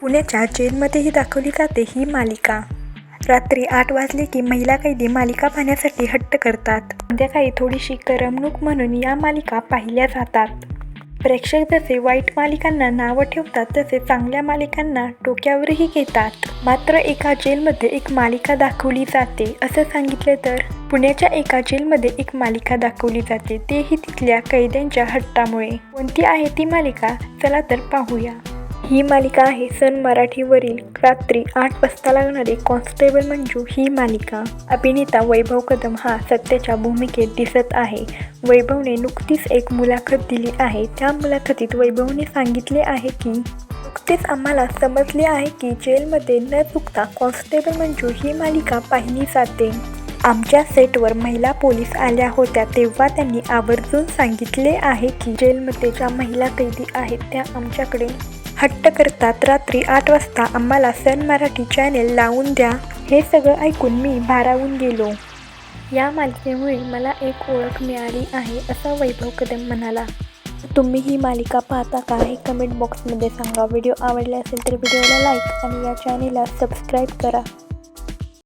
पुण्याच्या जेलमध्येही दाखवली जाते ही मालिका. रात्री आठ वाजले की महिला कैदी मालिका पाहण्यासाठी हट्ट करतात. संध्याकाळी थोडीशी करमणूक म्हणून या मालिका पाहिल्या जातात. प्रेक्षक जसे वाईट मालिकांना नावं ठेवतात तसे चांगल्या मालिकांना डोक्यावरही घेतात. मात्र एका जेलमध्ये एक मालिका दाखवली जाते असं सांगितलं तर? पुण्याच्या एका जेलमध्ये एक मालिका दाखवली जाते तेही तिथल्या कैद्यांच्या हट्टामुळे. कोणती आहे ती मालिका? चला तर पाहूया. ही मालिका आहे सन मराठीवरील रात्री आठ वाजता लागणारी कॉन्स्टेबल मंजू ही मालिका. अभिनेता वैभव कदम हा सत्याच्या भूमिकेत दिसत आहे. वैभवने नुकतीच एक मुलाखत दिली आहे. त्या मुलाखतीत वैभवने सांगितले आहे की नुकतेच आम्हाला समजले आहे की जेलमध्ये न चुकता कॉन्स्टेबल मंजू ही मालिका पाहिली जाते. आमच्या सेटवर महिला पोलीस आल्या होत्या तेव्हा त्यांनी आवर्जून सांगितले आहे की जेलमध्ये ज्या महिला कैदी आहेत त्या आमच्याकडे हट्ट करतात. रात्री आठ वाजता आम्हाला सन मराठी चॅनेल लावून द्या. हे सगळं ऐकून मी भारावून गेलो. या मालिकेमुळे मला एक ओळख मिळाली आहे असा वैभव कदम म्हणाला. तुम्ही ही मालिका पाहता का हे कमेंट बॉक्समध्ये सांगा. व्हिडिओ आवडले असेल तर व्हिडिओला लाईक आणि या चॅनेलला सबस्क्राईब करा.